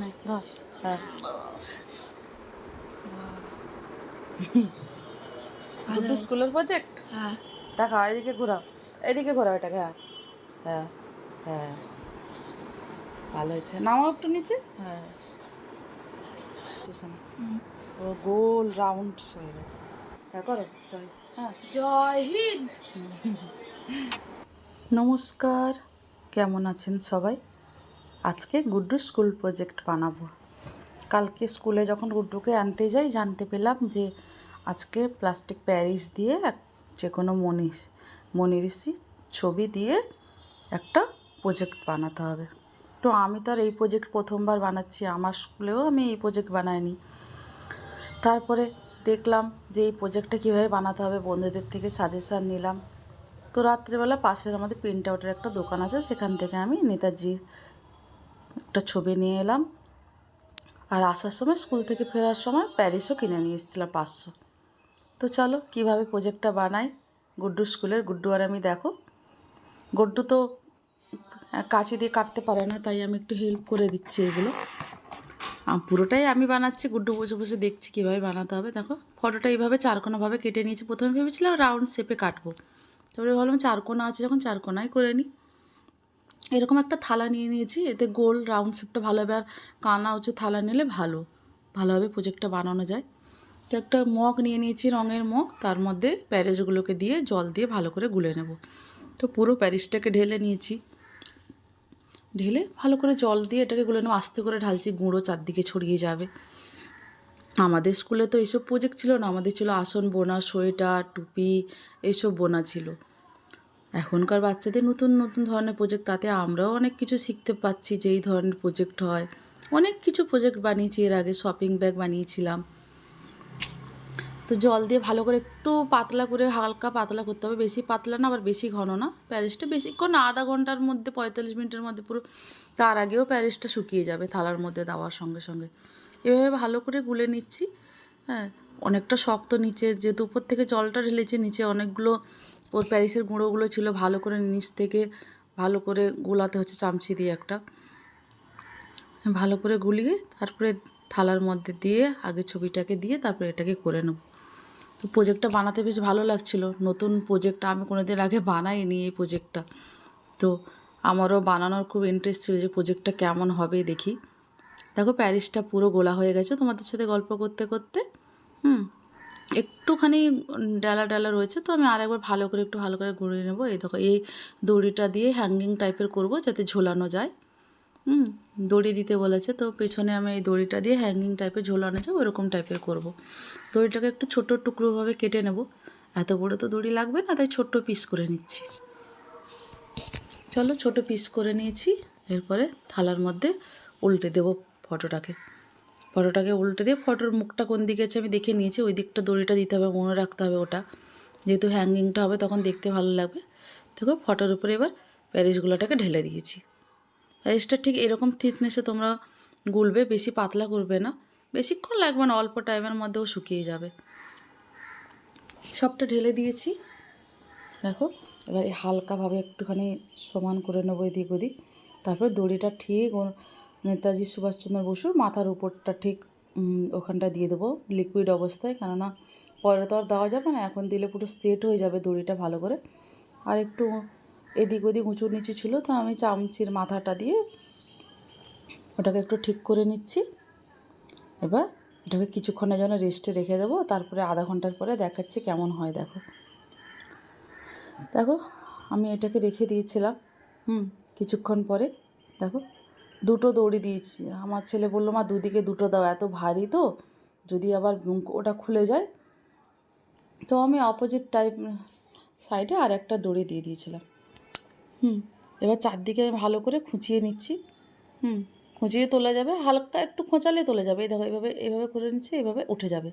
নে, ধর হ্যাঁ স্কুলের প্রজেক্ট হ্যাঁ দেখা এদিকে ঘোরাও এদিকে ঘোরাও এটাকে হ্যাঁ হ্যাঁ হ্যাঁ ভালো হয়েছে নামাও একটু নিচে? হ্যাঁ ও গোল রাউন্ড হয়ে গেছে। হ্যাঁ করো জয়। হ্যাঁ জয় হিন্দ! নমস্কার কেমন আছেন সবাই? আজকে গুড্ডু স্কুল প্রজেক্ট বানাবো। কালকে স্কুলে যখন গুড্ডুকে আনতে যাই, জানতে পেলাম যে আজকে প্লাস্টিক প্যারিস দিয়ে যে কোনো মনীষ মনিঋষি ছবি দিয়ে একটা প্রজেক্ট বানাতে হবে। তো আমি তো আর এই প্রজেক্ট প্রথমবার বানাচ্ছি, আমার স্কুলেও আমি এই প্রজেক্ট বানাইনি। তারপরে দেখলাম যে এই প্রজেক্টটা কীভাবে বানাতে হবে, বন্ধুদের থেকে সাজেশান নিলাম। তো রাত্রেবেলা পাশের আমাদের প্রিন্ট আউটের একটা দোকান আছে, সেখান থেকে আমি নেতাজির একটা ছবি নিয়ে এলাম। আর আসার সময়, স্কুল থেকে ফেরার সময় প্যারিসও কিনে নিয়ে এসেছিলাম পাঁচশো। তো চলো, কীভাবে প্রজেক্টটা বানাই? গুড্ডু স্কুলের গুড্ডু আর আমি দেখো। গুড্ডু তো কাঁচি দিয়ে কাটতে পারে না, তাই আমি একটু হেল্প করে দিচ্ছি এগুলো। পুরোটাই আমি বানাচ্ছি। গুড্ডু বসে বসে দেখছি কীভাবে বানাতে হবে। দেখো, ফটোটা এইভাবে চারকোনাভাবে কেটে নিয়েছি। প্রথমে ভেবেছিলাম রাউন্ড শেপে কাটবো। তারপরে ভাবলাম চারকোনা আছে যখন, চারকোনাই করে নিই। এরকম একটা থালা নিয়ে নিয়েছি, এতে গোল রাউন্ড শেপটা ভালোভাবে আর কানা হচ্ছে থালা নিলে ভালো, ভালোভাবে প্রজেক্টটা বানানো যায়। তো একটা মগ নিয়ে নিয়েছি রঙের মগ, তার মধ্যে প্যারিসগুলোকে দিয়ে জল দিয়ে ভালো করে গুলে নেব। তো পুরো প্যারিসটাকে ঢেলে নিয়েছি। ঢেলে ভালো করে জল দিয়ে এটাকে গুলে নেব, আস্তে করে ঢালছি, গুঁড়ো চারদিকে ছড়িয়ে যাবে। আমাদের স্কুলে তো এইসব প্রজেক্ট ছিল না, আমাদের ছিল আসন বোনা সোয়েটার, টুপি এইসব বোনা ছিল। এখনকার বাচ্চাদের নতুন নতুন ধরনের প্রজেক্ট তাতে আমরাও অনেক কিছু শিখতে পাচ্ছি যে এই ধরনের প্রজেক্ট হয়। অনেক কিছু প্রজেক্ট বানিয়েছি, এর আগে শপিং ব্যাগ বানিয়েছিলাম। তো জল দিয়ে ভালো করে একটু পাতলা করে, হালকা পাতলা করতে হবে। বেশি পাতলা না, আবার বেশি ঘন না। প্যারিসটা বেশিক্ষণ আধা ঘণ্টার মধ্যে, পঁয়তাল্লিশ মিনিটের মধ্যে পুরো, তার আগেও প্যারিসটা শুকিয়ে যাবে থালার মধ্যে দেওয়ার সঙ্গে সঙ্গে। এভাবে ভালো করে গুলে নিচ্ছি হ্যাঁ। অনেকটা শক্ত নিচে, যেহেতু উপর থেকে জলটা ঢেলেছে, নিচে অনেকগুলো ওর প্যারিসের গুঁড়োগুলো ছিল, ভালো করে নিচ থেকে ভালো করে গোলাতে হচ্ছে, চামচি দিয়ে একটা। ভালো করে গুলিয়ে তারপরে থালার মধ্যে দিয়ে আগে ছবিটাকে দিয়ে তারপরে এটাকে করে নেব। তো প্রজেক্টটা বানাতে বেশ ভালো লাগছিল। নতুন প্রোজেক্টটা আমি কোনোদিন আগে বানাইনি এই প্রজেক্টটা তো আমারও বানানোর খুব ইন্টারেস্ট ছিল যে প্রোজেক্টটা কেমন হবে দেখি। দেখো প্যারিসটা পুরো গোলা হয়ে গেছে তোমাদের সাথে গল্প করতে করতে। হুম। একটুখানি ডালা ডালা রয়েছে, তো আমি আরেকবার ভালো করে একটু ভালো করে গুঁড়িয়ে নেব। এই দেখো, এই দড়িটা দিয়ে হ্যাঙ্গিং টাইপের করব যাতে ঝোলানো যায়। হুম, দড়ি দিতে বলেছে, তো পেছনে আমি এই দড়িটা দিয়ে হ্যাঙ্গিং টাইপের ঝোলানো যায় ওরকম টাইপের করব। দড়িটাকে একটু ছোটো টুকরোভাবে কেটে নেব। এত বড় তো দড়ি লাগবে না, তাই ছোট্ট পিস করে নিচ্ছি। চলো, ছোট পিস করে নিয়েছি, এরপরে থালার মধ্যে উল্টে দেবো ফটোটাকে। ফটোটাকে উল্টে দিয়ে ফটোর মুখটা কোন দিকে আছে আমি দেখে নিয়েছি, ওই দিকটা দড়িটা দিতে হবে, মনে রাখতে হবে ওটা। যেহেতু হ্যাঙ্গিংটা হবে তখন দেখতে ভালো লাগবে। দেখো, ফটোর উপরে এবার প্যারিসগুলোটাকে ঢেলে দিয়েছি। প্যারিসটা ঠিক এরকম থিকনেসে তোমরা গুলবে, বেশি পাতলা করবে না। বেশিক্ষণ লাগবে না, অল্প টাইমের মধ্যেও শুকিয়ে যাবে। সবটা ঢেলে দিয়েছি। দেখো, এবার হালকাভাবে একটুখানি সমান করে নেব এদিক ওদিক। তারপরে দড়িটা ঠিক নেতাজি সুভাষচন্দ্র বসুর মাথার উপরটা ঠিক ওখানটা দিয়ে দেবো লিকুইড অবস্থায়। কেননা পরে তো আর দেওয়া যাবে না, এখন দিলে পুরো সেট হয়ে যাবে দড়িটা ভালো করে। আর একটু এদিক ওদিক উঁচু নিচু ছিল, তো আমি চামচির মাথাটা দিয়ে ওটাকে একটু ঠিক করে নিচ্ছি। এবার এটাকে কিছুক্ষণের জন্য রেস্টে রেখে দেবো, তারপরে আধা ঘণ্টার পরে দেখাচ্ছি কেমন হয়, দেখো। দেখো, আমি এটাকে রেখে দিয়েছিলাম, হুম, কিছুক্ষণ পরে, দেখো। দুটো দড়ি দিয়েছি। আমার ছেলে বলল, মা, দুদিকে দুটো দাও, এত ভারী তো। যদি আবার ওটা খুলে যায়। তো আমি অপোজিট টাইপ সাইডে আর একটা দড়ি দিয়ে দিয়েছিলাম। হুম, এবার চারদিকে আমি ভালো করে খুঁচিয়ে নিচ্ছি। হুম, খুঁচিয়ে তোলা যাবে, হালকা একটু খোঁচালে তোলা যাবে। এই দেখো এইভাবে এইভাবে করে নিচ্ছি এইভাবে উঠে যাবে।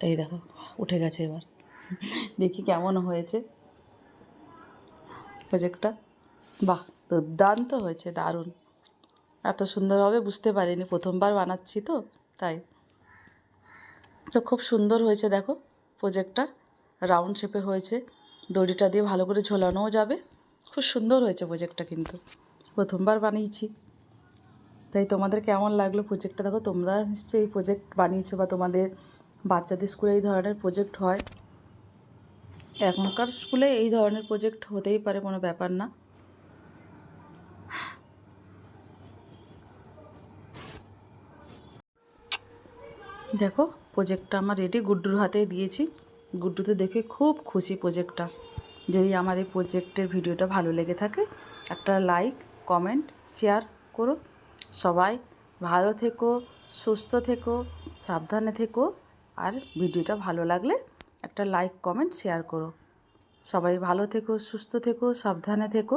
এই দেখো, উঠে গেছে এবার। দেখি কেমন হয়েছে। প্রজেক্টটা বাহ, দুর্দান্ত হয়েছে, দারুণ। এত সুন্দর হবে, বুঝতে পারিনি। প্রথমবার বানাচ্ছি তো, তাই। তো খুব সুন্দর হয়েছে, দেখো প্রজেক্টটা রাউন্ড শেপে হয়েছে। দড়িটা দিয়ে ভালো করে ঝোলানোও যাবে। খুব সুন্দর হয়েছে প্রজেক্টটা কিন্তু। প্রথমবার বানিয়েছি। তাই তোমাদের কেমন লাগল প্রজেক্টটা দেখো, তোমরা নিশ্চয়ই প্রজেক্ট বানিয়েছো বা তোমাদের বাচ্চাদের স্কুলে এই ধরনের প্রজেক্ট হয়। এখনকার স্কুলে এই ধরনের প্রজেক্ট হতেই পারে, কোনো ব্যাপার না। দেখো প্রজেক্টটা আমার রেডি গুড্ডুর হাতে দিয়েছি। গুড্ডু তো দেখে খুব খুশি প্রজেক্টটা যদি আমার এই প্রজেক্টের ভিডিওটা ভালো লেগে থাকে, একটা লাইক কমেন্ট শেয়ার করো। সবাই ভালো থেকো, সুস্থ থেকো, সাবধানে থেকো, আর ভিডিওটা ভালো লাগলে একটা লাইক কমেন্ট শেয়ার করো। সবাই ভালো থেকো, সুস্থ থেকো, সাবধানে থেকো।